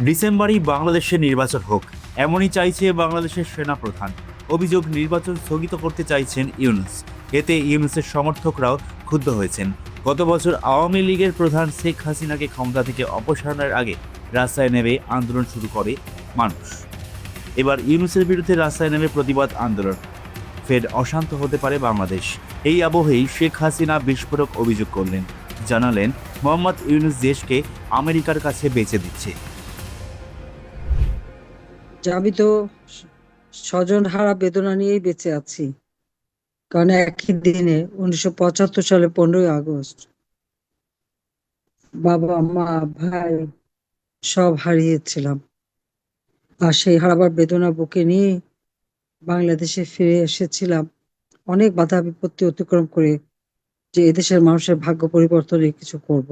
ডিসেম্বরই বাংলাদেশের নির্বাচন হোক, এমনই চাইছে বাংলাদেশের সেনা প্রধান অভিযোগ, নির্বাচন স্থগিত করতে চাইছেন ইউনুস। এতে ইউনুসের সমর্থকরাও ক্ষুব্ধ হয়েছেন। গত বছর আওয়ামী লীগের প্রধান শেখ হাসিনাকে ক্ষমতা থেকে অপসারণের আগে রাস্তায় নেমে আন্দোলন শুরু করে মানুষ। এবার ইউনুসের বিরুদ্ধে রাস্তায় নেমে প্রতিবাদ আন্দোলন। ফের অশান্ত হতে পারে বাংলাদেশ। এই আবহেই শেখ হাসিনা বিস্ফোরক অভিযোগ করলেন। জানালেন, মোহাম্মদ ইউনুস দেশকে আমেরিকার কাছে বেচে দিচ্ছে। আমি তো স্বজন হারা বেদনা নিয়েই বেঁচে আছি। কারণ একই দিনে উনিশশো পঁচাত্তর সালে পনেরোই আগস্ট বাবা, মা, ভাই সব হারিয়েছিলাম। আর সেই হারাবার বেদনা বুকে নিয়ে বাংলাদেশে ফিরে এসেছিলাম। অনেক বাধা বিপত্তি অতিক্রম করে যে এদেশের মানুষের ভাগ্য পরিবর্তনে কিছু করব।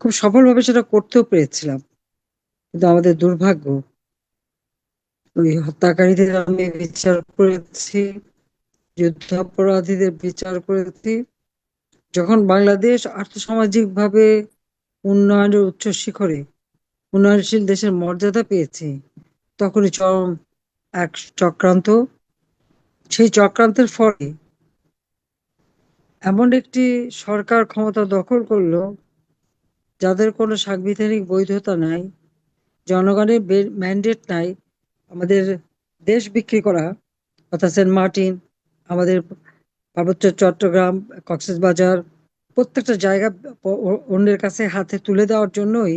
খুব সফলভাবে সেটা করতেও পেরেছিলাম। কিন্তু আমাদের দুর্ভাগ্য ওই হত্যাকারীদের আমি বিচার করেছি, যুদ্ধাপরাধীদের বিচার করেছি। যখন বাংলাদেশ আর্থসামাজিক ভাবে উন্নয়নের উচ্চ শিখরে উন্নয়নশীল দেশের মর্যাদা পেয়েছে, তখনই চরম এক চক্রান্ত। সেই চক্রান্তের ফলে এমন একটি সরকার ক্ষমতা দখল করল, যাদের কোনো সাংবিধানিক বৈধতা নাই, জনগণের ম্যান্ডেট নাই আমাদের দেশ বিক্রি করা অর্থাৎ সেন্ট মার্টিন, আমাদের পার্বত্য চট্টগ্রাম কক্সবাজার প্রত্যেকটা জায়গা অন্যের কাছে হাতে তুলে দেওয়ার জন্যই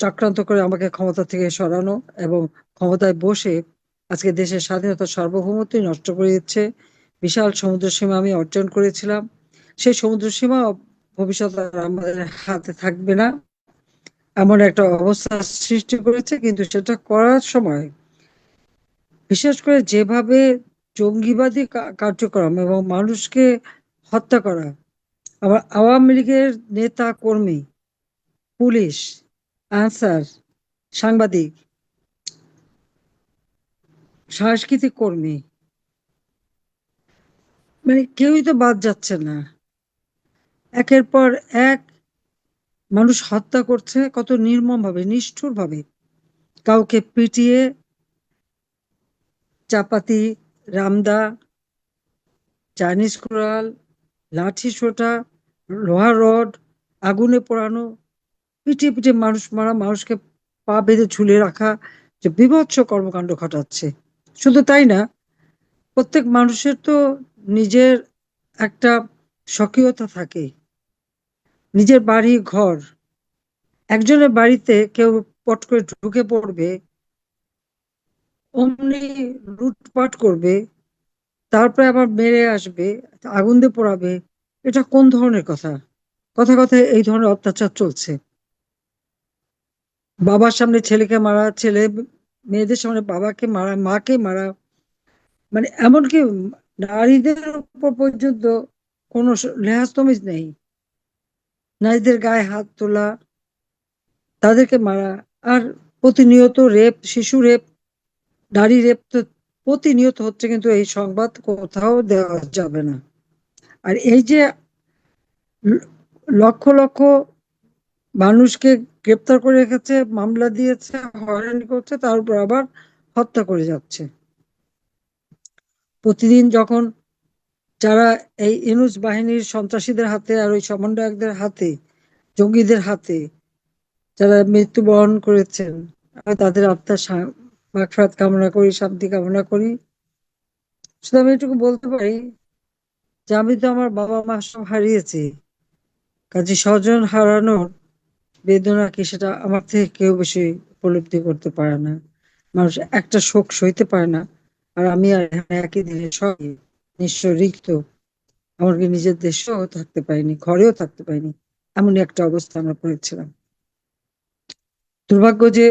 চক্রান্ত করে আমাকে ক্ষমতা থেকে সরানো এবং ক্ষমতায় বসে আজকে দেশের স্বাধীনতা সার্বভৌমত্বই নষ্ট করে দিচ্ছে। বিশাল সমুদ্র সীমা আমি অর্জন করেছিলাম। সেই সমুদ্র সীমা ভবিষ্যতে আমাদের হাতে থাকবে না। এমন একটা অবস্থা সৃষ্টি করেছে, কিন্তু সেটা করার সময় বিশেষ করে যেভাবে জঙ্গিবাদী কার্যক্রম এবং মানুষকে হত্যা করা, আবার আওয়ামী লীগের নেতা কর্মী, পুলিশ, আনসার, সাংবাদিক, সাংস্কৃতিক কর্মী মানে কেউই তো বাদ যাচ্ছে না। একের পর এক মানুষ হত্যা করছে কত নির্মম ভাবে নিষ্ঠুর ভাবে কাউকে পিটিয়ে, চাপাতি, রামদা, চাইনিজ কোরাল, লাঠি সোটা লোহার রড, আগুনে পোড়ানো, পিটিয়ে পিটিয়ে মানুষ মারা, মানুষকে পা বেঁধে ঝুলে রাখা যে বিভৎস কর্মকাণ্ড ঘটাচ্ছে। শুধু তাই না, প্রত্যেক মানুষের তো নিজের একটা স্বকীয়তা থাকে। নিজের বাড়ি ঘর। একজনের বাড়িতে কেউ পট করে ঢুকে পড়বে, অমনি লুটপাট করবে, তারপরে আবার মেরে আসবে, আগুন দিয়ে পোড়াবে। এটা কোন ধরনের কথা? কথা কথায় এই ধরনের অত্যাচার চলছে। বাবার সামনে ছেলেকে মারা, ছেলে, মেয়েদের সামনে বাবাকে মারা, মাকে মারা মানে এমনকি নারীদের উপর পর্যন্ত কোনো লেহাজ তমিজ নেই। নারীদের গায়ে হাত তোলা, তাদেরকে মারা। আর প্রতিনিয়ত রেপ, শিশু রেপ, নারী রেপ তো প্রতিনিয়ত হচ্ছে কিন্তু এই সংবাদ কোথাও দেওয়া যাবে না। আর এই যে লক্ষ লক্ষ মানুষকে গ্রেপ্তার করে রেখেছে, মামলা দিয়েছে, হয়রানি করছে, তার উপর আবার হত্যা করে যাচ্ছে। প্রতিদিন যখন যারা এই ইনুস বাহিনীর সন্ত্রাসীদের হাতে আর ওই সমন্বয়কদের হাতে, জঙ্গিদের হাতে যারা মৃত্যুবরণ করেছেন, আমি তাদের আত্মার শা- কামনা করি, শান্তি কামনা করি। শুধু আমি এটুকু বলতে পারি যে আমি তো আমার বাবা মা সব হারিয়েছি। কাজে স্বজন হারানোর বেদনা কি সেটা আমার থেকে কেউ বেশি উপলব্ধি করতে পারে না। মানুষ একটা শোক সইতে পারে না। আর আমি আর একই দিনে সব নিঃস্ব রিক্ত এমনকি নিজের দেশেও থাকতে পারিনি, ঘরেও থাকতে পারিনি, এমনই একটা অবস্থা আমরা পড়েছিলাম। দুর্ভাগ্য যে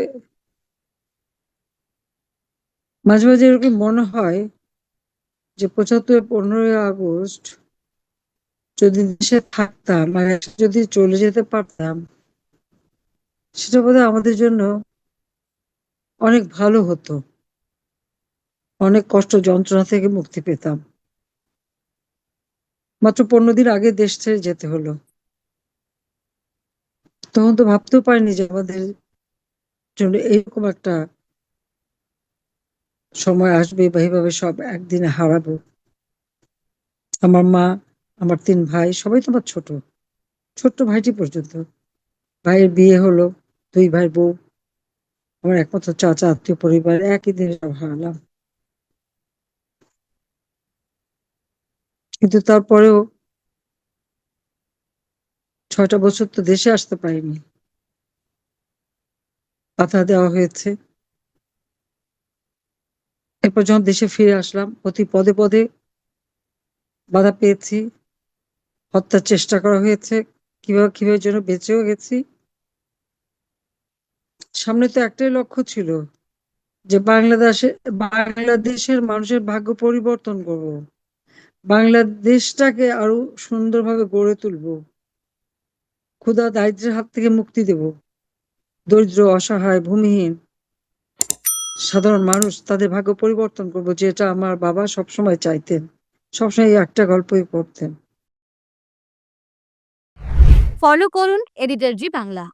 মাঝে মাঝে এরকম মনে হয় যে পঁচাত্তর পনেরোই আগস্ট যদি দেশে থাকতাম আর যদি চলে যেতে পারতাম, সেটা বোধহয় আমাদের জন্য অনেক ভালো হতো। অনেক কষ্ট যন্ত্রণা থেকে মুক্তি পেতাম। মাত্র পনেরো দিন আগে দেশ ছেড়ে যেতে হলো। তখন তো ভাবতেও পারিনি যে আমাদের জন্য এরকম একটা সময় আসবে বা এইভাবে সব একদিনে হারাবো। আমার মা, আমার তিন ভাই, সবাই তো আমার ছোট। ছোট্ট ভাইটি পর্যন্ত। ভাইয়ের বিয়ে হলো, দুই ভাই বউ, আমার একমাত্র চাচা, আত্মীয় পরিবার, একই দিনে সব হারালাম। কিন্তু তারপরেও ছয়টা বছর তো দেশে আসতে পারিনি। বাধা দেওয়া হয়েছে। এরপর যখন দেশে ফিরে আসলাম, অতি পদে পদে বাধা পেয়েছি। হত্যার চেষ্টা করা হয়েছে। কীভাবে কীভাবে যেন বেঁচেও গেছি। সামনে তো একটাই লক্ষ্য ছিল যে বাংলাদেশে, বাংলাদেশের মানুষের ভাগ্য পরিবর্তন করব। বাংলাদেশটাকে আরও সুন্দরভাবে গড়ে তুলব। ক্ষুধা দারিদ্রের হাত থেকে মুক্তি দেব। দরিদ্র, অসহায়, ভূমিহীন, সাধারণ মানুষ তাদের ভাগ্য পরিবর্তন করব, যেটা আমার বাবা সবসময় চাইতেন। সবসময় একটা গল্পই পড়তেন। ফলো করুন এডিটর জি বাংলা